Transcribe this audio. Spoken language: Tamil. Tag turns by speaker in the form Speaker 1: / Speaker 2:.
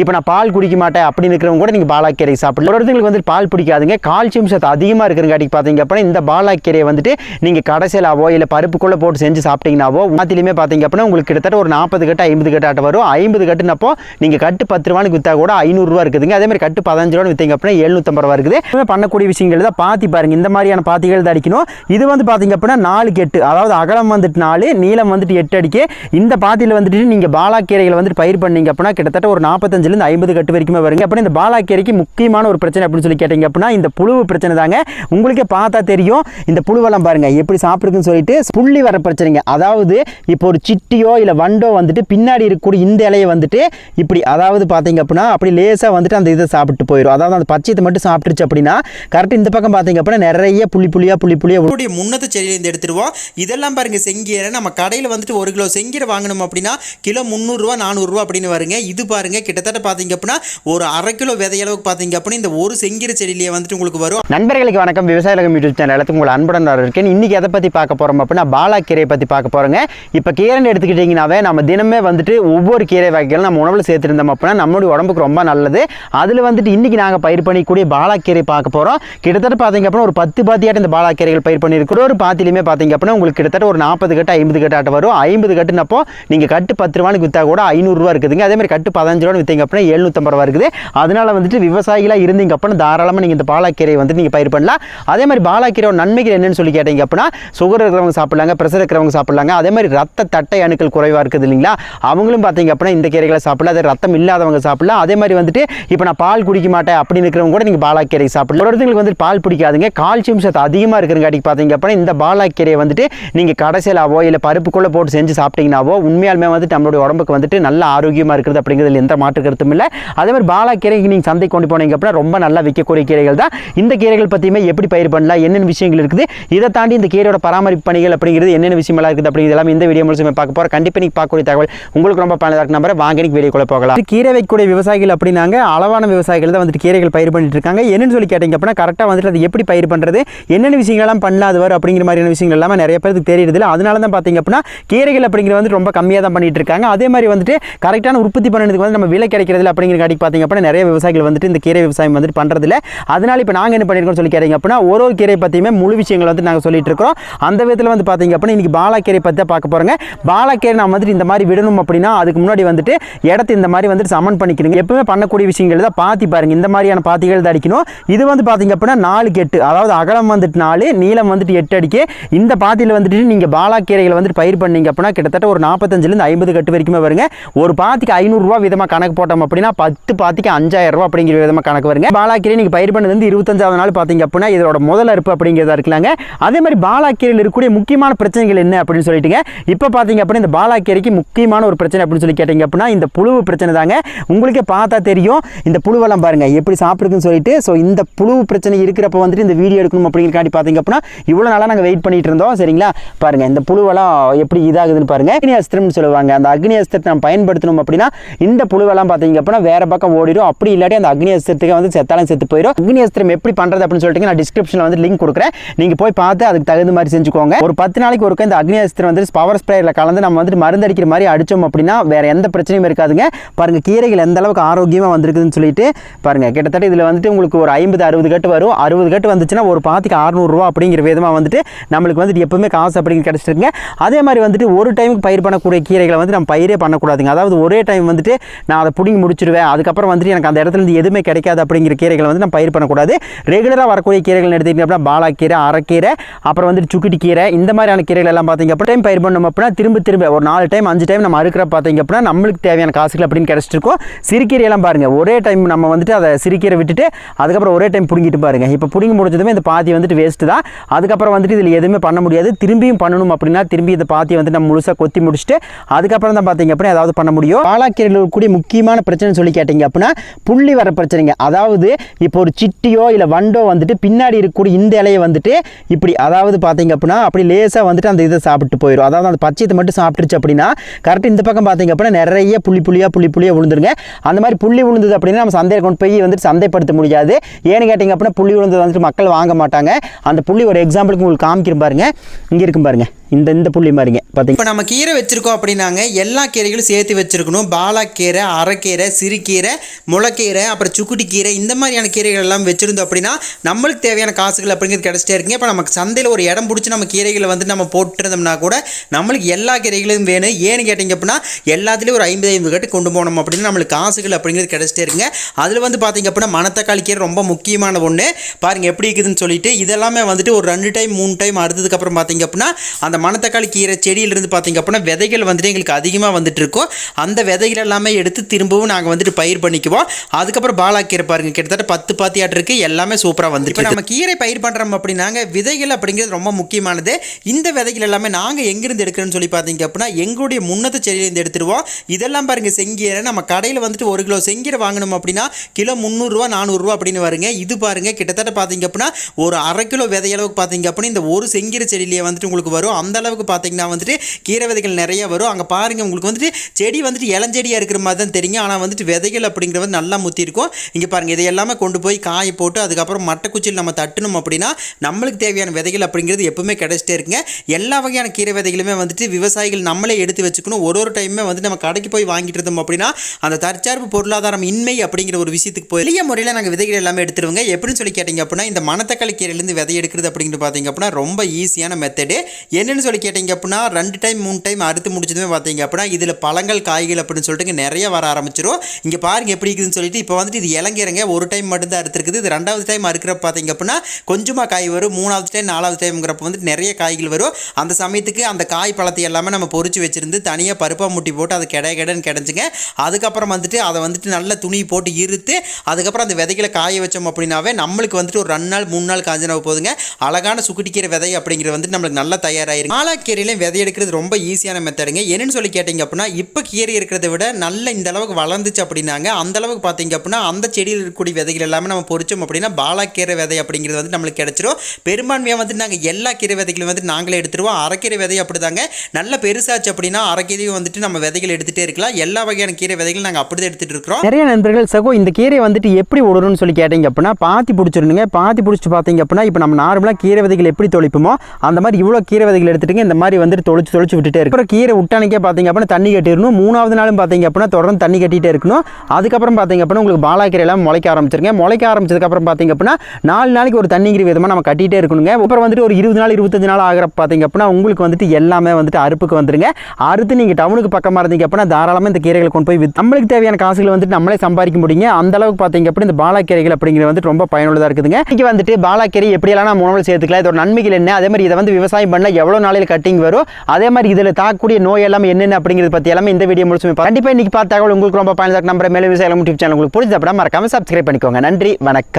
Speaker 1: இப்போ நான் பால் குடிக்க மாட்டேன் அப்படின்னு இருக்கிறவங்க கூட நீங்கள் பாலாக்கீரை சாப்பிடலாம். ஒரு ஒருத்தங்களுக்கு வந்து பால் பிடிக்காதுங்க. கால்சியம் சத்து அதிகமாக இருக்கிறங்காட்டிக்கு பார்த்தீங்க அப்படின்னா இந்த பாலாக்கீரையை வந்துட்டு நீங்கள் கடைசியிலாவோ இல்லை பருப்புக்குள்ளே போட்டு செஞ்சு சாப்பிட்டீங்கன்னாவோ மாத்திலையுமே பார்த்தீங்க அப்படின்னா உங்களுக்கு கிட்டத்தட்ட ஒரு நாற்பது கட்டு ஐம்பது கட்டு ஆட்ட வரும். ஐம்பது கட்டுனப்போ நீங்கள் கட்டு பத்து ரூபான்னு விற்றா கூட ஐநூறுரூவா இருக்குதுங்க. அதே மாதிரி கட்டு பதினஞ்சு ரூபான்னு விற்றீங்க அப்படின்னா எழுநூத்தம்பது ரூபா இருக்குது. இதுவே பண்ணக்கூடிய விஷயங்கள் தான் பாத்தி பாருங்க. இந்த மாதிரியான பாத்திகள் தான் அடிக்கணும். இது வந்து பார்த்தீங்க அப்படின்னா நாலு கெட்டு அதாவது அகலம் வந்துட்டு நாலு நீளம் வந்துட்டு எட்டு அடிக்கு இந்த பாத்தியில் வந்துட்டு நீங்கள் பாலாக்கீரைகளை வந்துட்டு பயிர் பண்ணீங்க அப்படின்னா கிட்டத்தட்ட ஒரு நாற்பத்தஞ்சு நாற்பத்தஞ்சிலேருந்து ஐம்பது கட்டு வரைக்குமே வருங்க. அப்படின்னா இந்த பாலாக்கீரைக்கு முக்கியமான ஒரு பிரச்சனை அப்படின்னு சொல்லி கேட்டீங்க அப்படின்னா இந்த புழு பிரச்சனை தாங்க. உங்களுக்கே பார்த்தா தெரியும். இந்த புழுவெல்லாம் பாருங்க எப்படி சாப்பிடுக்குன்னு சொல்லிட்டு புள்ளி வர பிரச்சனைங்க. அதாவது இப்போ ஒரு சிட்டியோ இல்லை வண்டோ வந்துட்டு பின்னாடி இருக்கக்கூடிய இந்த இலையை வந்துட்டு இப்படி அதாவது பார்த்தீங்க அப்படின்னா அப்படி லேசாக வந்துட்டு அந்த இதை சாப்பிட்டு போயிடும் அதாவது அந்த பச்சையத்தை மட்டும் சாப்பிட்டுருச்சு அப்படின்னா கரெக்ட் இந்த பக்கம் பார்த்தீங்க அப்படின்னா நிறைய புள்ளி புள்ளியா புள்ளி புள்ளியா
Speaker 2: உங்களுடைய முன்னத்து செடியிலேருந்து எடுத்துருவோம் இதெல்லாம் பாருங்க செங்கீரை. நம்ம கடையில் வந்துட்டு ஒரு கிலோ செங்கீரை வாங்கணும் அப்படின்னா கிலோ முந்நூறுரூவா நானூறுரூவா அப்படின்னு வருங்க. இது பாருங்க கிட்டத்தட்ட பார்த்தீங்க அப்படின்னா ஒரு அரை கிலோ விதையளவுக்கு பார்த்தீங்க அப்படின்னா இந்த ஒரு செங்கீரை செடியிலேயே வந்துட்டு உங்களுக்கு வரும்.
Speaker 1: நண்பர்களுக்கு வணக்கம். விவசாய உலகம் யூடியூப் சேனலுக்கு உங்களை அன்புடன் இருக்கேன். இன்னைக்கு எதை பற்றி பார்க்க போகிறோம் அப்படின்னா பாலாக்கீரையை பற்றி பார்க்க போகிறோங்க இப்போ கீரைன்னு எடுத்துக்கிட்டிங்கனாவே நம்ம தினமே வந்துட்டு ஒவ்வொரு கீரை வகைகளும் நம்ம உணவில் சேர்த்துருந்தோம் அப்படின்னா நம்மளுடைய உடம்புக்கு ரொம்ப நல்லது. அதில் வந்துட்டு இன்னைக்கு நாங்கள் பயிர் பண்ணிக்கூடிய பாலாக்கீரை பார்க்க போகிறோம் கிட்டத்தட்ட பார்த்தீங்க அப்படின்னா ஒரு பத்து பாத்தியாட்ட இந்த பாலாக்கீரைகள் பயிர் பண்ணியிருக்கிறோம். ஒரு பாத்திலையுமே பார்த்தீங்க அப்படின்னா உங்களுக்கு கிட்டத்தட்ட ஒரு நாற்பது கட்டு ஐம்பது கட்டு வரும். ஐம்பது கட்டுனப்போ நீங்கள் கட்டு பத்து ரூபான்னு விற்றா கூட ஐநூறுரூவா இருக்குதுங்க. அதே மாதிரி கட்டு பதினஞ்சு ரூபான்னு விற்றீங்க அப்படின்னா எழுநூத்தம்பது ரூபா இருக்குது. அதனால வந்துட்டு விவசாயிகளாக இருந்தீங்க அப்படின்னா தாராளமாக நீங்கள் இந்த பாலாக்கீரையை வந்துட்டு நீங்கள் பயிர் பண்ணலாம். அதே மாதிரி பாலாக்கீரை நன்மைகள் என்னன்னு சொல்லி கேட்டீங்க அப்படின்னா சுகர் இருக்கிறவங்க சாப்பிடலாங்க ப்ரெஷர் இருக்கிறவங்க சாப்பிட்லாங்க. அதே மாதிரி ரத்த தட்டை அணுக்கள் குறைவாக இருக்குது இல்லைங்களா? அவங்களும் பார்த்தீங்க அப்படின்னா இந்த கீரைகளை சாப்பிடலாம். அதே ரத்தம் இல்லாதவங்க சாப்பிடலாம். அதே மாதிரி வந்துட்டு இப்போ நான் பால் குடிக்க மாட்டேன் அப்படின்னு இருக்கிறவங்க கூட நீங்கள் பாலாக்கீரை சாப்பிடலாம். ஒரு ஒருத்தங்களுக்கு வந்து பால் பிடிக்காதுங்க. கால்சியம் சத்து அதிகமாக இருக்கிறங்காட்டிக்கு பார்த்தீங்க அப்படின்னா இந்த பாலாக்கீரையை வந்துட்டு நீங்கள் கடைசியிலாவோ இல்லை பருப்புக்குள்ளே போட்டு செஞ்சு சாப்பிட்டீங்கனாவோ உண்மையாலுமே வந்துட்டு நம்மளுடைய உடம்புக்கு வந்துட்டு நல்ல ஆரோக்கியமாக இருக்கிறது அப்படிங்கிறது எந்த மாற்று கருத்தும் இல்லை. அதே மாதிரி பாலா கீரைக்கு நீங்கள் சந்தை கொண்டு போனீங்க அப்படின்னா ரொம்ப நல்லா விற்கக்கூடிய கீரைகள் தான். இந்த கீரைகள் பற்றியுமே எப்படி பயிர் பண்ணலாம் என்னென்ன விஷயங்கள் இருக்குது இதை தாண்டி இந்த கீரையோட பராமரிப்பு பணிகள் அப்படிங்கிறது என்னென்ன விஷயமெல்லாம் இருக்குது அப்படிங்கிறது எல்லாமே இந்த வீடியோ மூலமாக பார்க்க போகிறோம் கண்டிப்பாக நீங்கள் பார்க்கக்கூடிய தகவல் உங்களுக்கு ரொம்ப பயனுள்ளதாக இருக்கு நம்பரை வாங்க இன்னைக்கு வீடியோக்குள்ள போகலாம். கீரை வைக்கக்கூடிய விவசாயிகள் அப்படின்னாங்க. அளவான விவசாயிகள் தான் வந்துட்டு கீரைகள் பயிர் பண்ணிட்டு இருக்காங்க. என்னன்னு சொல்லி கேட்டீங்க அப்படின்னா கரெக்டாக வந்துட்டு அது எப்படி பயிர் பண்ணுறது என்னென்ன விஷயங்கள்லாம் பண்ணாது வரும் அப்படிங்கிற மாதிரியான விஷயங்கள் எல்லாமே நிறைய பேருக்கு தெரியுது இல்லை. அதனால தான் பார்த்தீங்க அப்படின்னா கீரைகள் அப்படிங்கிறது வந்து ரொம்ப கம்மியாக தான் பண்ணிட்டு இருக்காங்க. அதே மாதிரி வந்துட்டு கரெக்டான உற்பத்தி பண்ணுறதுக்கு வந்து நம்ம விலை கிடைக்கிறதுல அப்படிங்கிற காட்டிக்கு பார்த்திங்க அப்படின்னா நிறைய விவசாயிகள் வந்துட்டு இந்த கீரை விவசாயம் வந்துட்டு பண்ணுறதில்ல அதனால் இப்போ நாங்கள் என்ன பண்ணியிருக்கோம் சொல்லி கேட்டிங்க அப்படின்னா ஒரு ஒரு கீரை பற்றியுமே முழு விஷயங்கள் வந்து நாங்கள் சொல்லிட்டு இருக்கிறோம். அந்த விதத்தில் வந்து பார்த்திங்க அப்படின்னா இன்றைக்கி பாலாக்கீரை பற்றி தான் பார்க்க போகிறோங்க பாலாக்கீரை நான் வந்துட்டு இந்த மாதிரி விடணும் அப்படின்னா அதுக்கு முன்னாடி வந்துட்டு இடத்த இந்த மாதிரி வந்துட்டு சமன் பண்ணிக்கணுங்க. எப்பவுமே பண்ணக்கூடிய விஷயங்கள் தான் பாத்தி பாருங்கள் இந்த மாதிரியான பாத்திகள் தான் அடிக்கணும். இது வந்து பார்த்திங்க அப்படின்னா நாலு கெட்டு அதாவது அகலம் வந்துட்டு நாலு நீளம் வந்துட்டு எட்டு அடிக்கு. இந்த பாத்தியில் வந்துட்டு நீங்கள் பாலாக்கீரைகளை வந்துட்டு பயிர் பண்ணீங்க அப்படின்னா கிட்டத்தட்ட ஒரு நாற்பத்தஞ்சிலேருந்து ஐம்பது கட்டு வரைக்குமே வருங்க. ஒரு பாத்திக்கு ஐநூறுரூவா விதமாக கணக்கு போட்டோம் அப்படின்னா பத்து பாத்திக்கு அஞ்சாயிரம் ரூபா அப்படிங்கிற விதமாக கணக்கு வருங்க. பாலாக்கீரை நீங்கள் பயிர் பண்ணது வந்து இருபத்தஞ்சாவது நாள் பார்த்தீங்க அப்படின்னா இதோட முதல் அறுப்பு அப்படிங்கிறதா இருக்கலாங்க. அதே மாதிரி பாலாக்கீரையில் இருக்கக்கூடிய முக்கியமான பிரச்சனைகள் என்ன அப்படின்னு சொல்லிட்டுங்க. இப்போ பார்த்தீங்க அப்படின்னா இந்த பாலாக்கீரைக்கு முக்கியமான ஒரு பிரச்சனை அப்படின்னு சொல்லி கேட்டிங்க அப்படின்னா இந்த புழு பிரச்சனை தாங்க. உங்களுக்கே பார்த்தா தெரியும். இந்த புழுவெல்லாம் பாருங்க எப்படி சாப்பிடுதுன்னு சொல்லிட்டு. ஸோ இந்த புழு பிரச்சனை இருக்கிறப்ப வந்துட்டு இந்த வீடியோ எடுக்கணும் அப்படிங்கிறக்காண்டி பார்த்தீங்க அப்படின்னா இவ்வளோ நாளாக நாங்கள் வெயிட் பண்ணிட்டு இருந்தோம். சரிங்களா? பாருங்கள் இந்த புழுவெல்லாம் எப்படி இதாகுதுன்னு பாருங்க. அக்னி அஸ்திரம்னு சொல்லுவாங்க. அந்த அக்னி அஸ்திரத்தை நம்ம பயன்படுத்தணும் அப்படின்னா இந்த புழுவெல்லாம் பார்த்தீங்க அப்படின்னா வேறு பக்கம் ஓடிடும் அப்படி இல்லாட்டி அந்த அக்னி அஸ்திரத்துக்கு வந்து செத்தாலும் செத்து போயிடும் அக்னி அஸ்திரம் எப்படி பண்ணுறது அப்படின்னு சொல்லிட்டு நான் டிஸ்கிரிப்ஷனில் வந்து லிங்க் கொடுக்குறேன். நீங்கள் போய் பார்த்து அதுக்கு தகுந்த மாதிரி செஞ்சுக்கோங்க. ஒரு பத்து நாளைக்கு ஒருக்க இந்த அக்னி அஸ்திரம் வந்து பவர் ஸ்ப்ரேயில் கலந்து நம்ம வந்துட்டு மருந்து அடிக்கிற மாதிரி அடித்தோம் அப்படின்னா வேறு எந்த பிரச்சனையும் இருக்காதுங்க. பாருங்கள் கீரைகள் எந்த அளவுக்கு ஆரோக்கியமாக வந்திருக்குதுன்னு சொல்லிட்டு பாருங்கள் கிட்டத்தட்ட இதில் வந்துட்டு உங்களுக்கு ஒரு ஐம்பது அறுபது கட்டு வரும். அறுபது கட்டு வந்துச்சுன்னா ஒரு பாத்திக்கு அறுநூறுவா அப்படிங்கிற விதமாக வந்துட்டு நம்மளுக்கு வந்துட்டு எப்பவுமே காசு அப்படிங்கிற கிடச்சிருக்குங்க. அதே மாதிரி வந்துட்டு ஒரு டைமுக்கு பயிர் பண்ணக்கூடிய கீரைகளை வந்து நம்ம பயிரே பண்ணக்கூடாதுங்க. அதாவது ஒரே டைம் வந்துட்டு நான் அதை பிடிங்கி முடிச்சிருவேன். அதுக்கப்புறம் வந்துட்டு எனக்கு அந்த இடத்துல இருந்து எதுவுமே கிடைக்காது அப்படிங்கிற கீரைகளை வந்து நம்ம பயிர் பண்ணக்கூடாது. ரெகுலராக வரக்கூடிய கீரைகள் எடுத்துக்கிட்டோம் அப்படின்னா பாலாக்கீரை அரைக்கீரை அப்புறம் வந்துட்டு சுக்குட்டி கீரை இந்த மாதிரியான கீரைகள் எல்லாம் பார்த்தீங்க அப்போ டைம் பயிர் பண்ணோம் அப்படின்னா திரும்ப திரும்ப ஒரு நாலு டைம் அஞ்சு டைம் நம்ம அறுக்கிற பார்த்தீங்க அப்படின்னா நம்மளுக்கு தேவையான காசுகள் அப்படின்னு கிடச்சிருக்கோம் சிறுக்கீரையெல்லாம் சிறுகீரையெல்லாம் பாருங்க. ஒரே டைம் நம்ம வந்துட்டு அதை சிறுக்கீரை விட்டுட்டு அதுக்கப்புறம் ஒரே டைம் பிடுங்கிட்டு பாருங்க. இப்போ பிடுங்கி முடிஞ்சதுமே இந்த பாத்தி வந்துட்டு வேஸ்ட்டு தான். அதுக்கப்புறம் வந்துட்டு இதில் எதுவுமே பண்ண முடியாது. திரும்பியும் பண்ணணும் அப்படின்னா திரும்பி இந்த பாத்தியை வந்துட்டு நம்ம முழுசாக கொத்தி முடிச்சுட்டு அதுக்கப்புறம் தான் பார்த்தீங்க அப்படின்னா ஏதாவது பண்ண முடியும். பாலாக்கீரையில் இருக்கக்கூடிய முக்கியமான பிரச்சனை சொல்லி கேட்டீங்க அப்படின்னா புள்ளி வர பிரச்சனைங்க. அதாவது இப்போ ஒரு சிட்டியோ இல்லை வண்டோ வந்துட்டு பின்னாடி இருக்கக்கூடிய இந்த இலையை வந்துட்டு இப்படி அதாவது பார்த்தீங்க அப்படின்னா அப்படி லேசாக வந்துட்டு அந்த இதை சாப்பிட்டு போயிடும் அதாவது அந்த பச்சையத்தை மட்டும் சாப்பிட்டுருச்சு அப்படின்னா கரெக்டாக இந்த பக்கம் பார்த்தீங்க அப்படின்னா நிறைய புள்ளி புள்ளியாக புள்ளி புள்ளியாக விழுந்துருங்க. அந்த மாதிரி புள்ளி விழுந்தது அப்படின்னா நம்ம சந்தையில் கொண்டு போய் வந்துட்டு சந்தைப்படுத்த முடியாது. ஏன்னு கேட்டிங்க அப்படின்னா புள்ளி விழுந்தது வந்துட்டு மக்கள் வாங்க மாட்டாங்க. அந்த புள்ளி ஒரு எக்ஸாம்பிளுக்கு உங்களுக்கு காமிக்கிறேன் பாருங்க. இங்கே இருக்கும் பாருங்கள் இந்த இந்த புள்ளி மாதிரிங்க பார்த்தீங்க
Speaker 2: இப்போ நம்ம கீரை வச்சுருக்கோம் அப்படின்னாங்க எல்லா கீரைகளும் சேர்த்து வச்சுருக்கணும். பாலாக்கீரை அரைக்கீரை சிறுகீரை முளைக்கீரை அப்புறம் சுக்குட்டி கீரை இந்த மாதிரியான கீரைகள் எல்லாம் வச்சுருந்தோம் அப்படின்னா நம்மளுக்கு தேவையான காசுகள் அப்படிங்கிறது கிடச்சிட்டே இருக்குங்க. இப்போ நமக்கு சந்தையில் ஒரு இடம் பிடிச்சி நம்ம கீரைகளை வந்து நம்ம போட்டுருந்தோம்னா கூட நம்மளுக்கு எல்லா கீரைகளும் வேணும். ஏன்னு கேட்டிங்க அப்படின்னா எல்லாத்துலேயும் ஒரு ஐம்பது ஐம்பது கட்டு கொண்டு போனோம் அப்படின்னா நம்மளுக்கு காசுகள் அப்படிங்கிறது கிடச்சிட்டே இருக்குங்க. அதில் வந்து பார்த்திங்க அப்படின்னா மணத்தக்காளி கீரை ரொம்ப முக்கியமான ஒன்று பாருங்கள் எப்படி இருக்குதுன்னு சொல்லிட்டு இதெல்லாமே வந்துட்டு ஒரு ரெண்டு டைம் மூணு டைம் அறுத்ததுக்கப்புறம் பார்த்திங்க அப்படின்னா அந்த மணத்தக்காளி கீரை செடியிலிருந்து பார்த்தீங்க அப்படின்னா விதைகள் வந்துட்டு எங்களுக்கு அதிகமாக வந்துட்டு இருக்கும். அந்த விதைகள் எல்லாமே எடுத்து திரும்பவும் நாங்கள் வந்துட்டு பயிர் பண்ணிக்குவோம். அதுக்கப்புறம் பாலாக்கீரை பாருங்க கிட்டத்தட்ட பத்து பாத்தியாட்டு இருக்கு. எல்லாமே சூப்பராக வந்து இப்போ நம்ம கீரை பயிர் பண்ணுறோம் அப்படின்னாங்க விதைகள் அப்படிங்கிறது ரொம்ப முக்கியமானது. இந்த விதைகள் எல்லாமே நாங்கள் எங்கிருந்து எடுக்கிறோன்னு சொல்லி பார்த்தீங்க அப்படின்னா எங்களுடைய முன்னத்து செடியிலேருந்து எடுத்துருவோம். இதெல்லாம் பாருங்க செங்கீரை நம்ம கடையில் வந்துட்டு ஒரு கிலோ செங்கீரை வாங்கணும் அப்படின்னா கிலோ முந்நூறுரூவா நானூறுரூவா அப்படின்னு வருங்க. இது பாருங்க கிட்டத்தட்ட பார்த்தீங்க அப்படின்னா ஒரு அரை கிலோ விதையளவுக்கு பார்த்தீங்க அப்படின்னா இந்த ஒரு செங்கீரை செடியிலேயே வந்துட்டு உங்களுக்கு வரும். அந்த அளவுக்கு பார்த்தீங்கன்னா வந்துட்டு கீரை விதைகள் நிறைய வரும். அங்கே பாருங்க உங்களுக்கு வந்துட்டு செடி வந்துட்டு இளஞ்செடியாக இருக்கிற மாதிரி தான் தெரியும். ஆனால் வந்துட்டு விதைகள் அப்படிங்கிறது வந்து நல்லா முத்தி இருக்கும். இங்கே பாருங்கள் இதை எல்லாமே கொண்டு போய் காய போட்டு அதுக்கப்புறம் மட்டைக்குச்சியில் நம்ம தட்டணும் அப்படின்னா நம்மளுக்கு தேவையான விதைகள் அப்படிங்கிறது எப்பவுமே கிடைச்சிட்டே இருக்குங்க. எல்லா வகையான கீரை விதைகளுமே வந்துட்டு விவசாயிகள் நம்மளே எடுத்து வச்சுக்கணும். ஒரு ஒரு டைமே வந்து நம்ம கடைக்கு போய் வாங்கிட்டு இருந்தோம் அப்படின்னா அந்த தற்சார்பு பொருளாதாரம் இன்மை அப்படிங்கிற ஒரு விஷயத்துக்கு போய் எளிய முறையில் நாங்கள் விதைகள் எல்லாமே எடுத்துருவோங்க. எப்படின்னு சொல்லி கேட்டிங்க அப்படின்னா இந்த மணத்தக்காளி கீரையிலேருந்து விதை எடுக்கிறது அப்படிங்கிறது பார்த்தீங்க அப்படின்னா ரொம்ப ஈஸியான மெத்தடு என்னென்னு சொல்லி கேட்டிங்க அப்படின்னா ரெண்டு டைம் மூணு டைம் அறுத்து முடிச்சதுமே பார்த்தீங்க அப்படின்னா இதில் பழங்கள் காய்கள் அப்படின்னு சொல்லிட்டு நிறைய வர ஆரம்பிச்சிடும் இங்கே பாருங்க எப்படி இருக்குதுன்னு சொல்லிட்டு இப்போ வந்துட்டு இது இளங்கிறங்க ஒரு டைம் மட்டும்தான் அறுத்துருக்குது. இது ரெண்டாவது டைம் அறுக்கிறப்ப பார்த்தீங்க அப்படின்னா கொஞ்சமாக காய் வரும். மூணாவது டைம் நாலாவது டைம்ங்கிறப்ப வந்துட்டு நிறைய காய்கள் வரும். அந்த சமயத்துக்கு அந்த காய் பழத்தை எல்லாமே நம்ம பொறிச்சு வச்சுருந்து தனியாக பருப்பாக முட்டி போட்டு அது கிடை கிடைன்னு கிடச்சிங்க அதுக்கப்புறம் வந்துட்டு அதை வந்துட்டு நல்ல துணி போட்டு இருத்து அதுக்கப்புறம் அந்த விதைகளை காய வச்சோம் அப்படின்னாவே நம்மளுக்கு வந்துட்டு ஒரு ரெண்டு நாள் மூணு நாள் காஞ்சினா போதுங்க. அழகான சுக்குட்டிக்கிற விதை அப்படிங்கிறது வந்துட்டு நம்மளுக்கு நல்லா தயாராகிருக்கு பாலாக்கீரையிலையும் விதை எடுக்கிறது ரொம்ப ஈஸியான மெத்தடுங்க என்னன்னு சொல்லி கேட்டிங்க அப்படின்னா இப்போ கீரை இருக்கிறத விட நல்ல இந்த அளவுக்கு வளர்ந்துச்சு அப்படின்னாங்க. அந்த அளவுக்கு பார்த்தீங்க அப்படின்னா அந்த செடியில் இருக்கக்கூடிய விதைகள் எல்லாமே நம்ம பொறிச்சோம் அப்படின்னா பாலாக்கீரை விதை அப்படிங்கிறது வந்து நம்மளுக்கு கிடைச்சிரும். பெரும்பான்மையாக வந்து நாங்கள் எல்லா கீரை விதைகளையும் வந்து நாங்களே எடுத்துருவோம். அரைக்கீரை விதை அப்படிதாங்க. நல்ல பெருசாச்சு அப்படின்னா அரைக்கீரையும் வந்துட்டு நம்ம விதைகள் எடுத்துகிட்டே இருக்கலாம். எல்லா வகையான கீரை விதைகள் நாங்கள் அப்படி தான் எடுத்துகிட்டு இருக்கிறோம்.
Speaker 1: நிறைய நண்பர்கள் சகோ இந்த கீரையை வந்துட்டு எப்படி உடணும்னு சொல்லி கேட்டிங்க அப்படின்னா பாத்தி பிடிச்சிருந்துங்க பாத்தி பிடிச்சிட்டு பார்த்தீங்க அப்படின்னா இப்போ நம்ம நார்மலாக கீரை விதைகள் எப்படி தொளிப்போமோ அந்த மாதிரி இவ்வளோ கீரை விதைகள் எடுத்துட்டுங்க இந்த மாதிரி வந்துட்டு தொளிச்சு தொளிச்சு விட்டுட்டே இருக்கு அப்புறம் கீரை விட்டானிக்கே பார்த்தீங்க அப்படின்னா தண்ணி கட்டிடணும். மூணாவது நாளும் பார்த்தீங்க அப்படின்னா தொடர்ந்து தண்ணி கட்டிகிட்டே இருக்கணும். அதுக்கப்புறம் பார்த்தீங்க அப்படின்னா உங்களுக்கு பாலாக்கீரை எல்லாம் முளைக்க ஆரம்பிச்சிருங்க. முளைக்க ஆரம்பிச்சதுக்கப்புறம் பார்த்தீங்க அப்படின்னா நாலு நாளைக்கு ஒரு தண்ணிங்கிற விதமாக நம்ம கட்டிகிட்டே இருக்கணுங்க. அப்புறம் வந்துட்டு ஒரு இருபது நாள் இருபத்தஞ்சு நாள் ஆகிற பார்த்தீங்க அப்படின்னா உங்களுக்கு வந்துட்டு எல்லாமே வந்துட்டு அறுப்புக்கு வந்துருங்க. அறுத்து நீங்கள் டவுனுக்கு பக்கமாக இருந்தீங்க அப்படின்னா தாராளமாக இந்த கீரைகளை கொண்டு போய் நம்மளுக்கு தேவையான காசுகளை வந்துட்டு நம்மளே சம்பாதிக்க முடியுங்க. அந்த அளவுக்கு பார்த்தீங்க அப்படின்னா இந்த பாலாக்கீரைகள் அப்படிங்கிறது வந்துட்டு ரொம்ப பயனுள்ளதாக இருக்குதுங்க. இன்றைக்கி வந்துட்டு பாலாக்கீரை எப்படியெல்லாம் நம்ம உணவு சேர்த்துக்கலாம் இதோட நன்மைகள் என்ன? அதே மாதிரி இதை வந்து விவசாயம் பண்ணால் எவ்வளோ எவ்வளோ நாளையில் கட்டிங் வரும். அதே மாதிரி இதில் தாக்கக்கூடிய நோய் எல்லாம் என்னென்ன அப்படிங்கிறது பற்றி எல்லாமே இந்த வீடியோ முழுசுமே கண்டிப்பாக இன்றைக்கி இன்னைக்கு பார்த்த தகவல் உங்களுக்கு ரொம்ப பயனுள்ளதாக நம்புற மேலே விவசாயம் யூடியூப் சேனல் உங்களுக்கு பிடிச்சப்படா அப்படின்னா மறக்காம சப்ஸ்கிரைப் பண்ணிக்கோங்க. நன்றி வணக்கம்.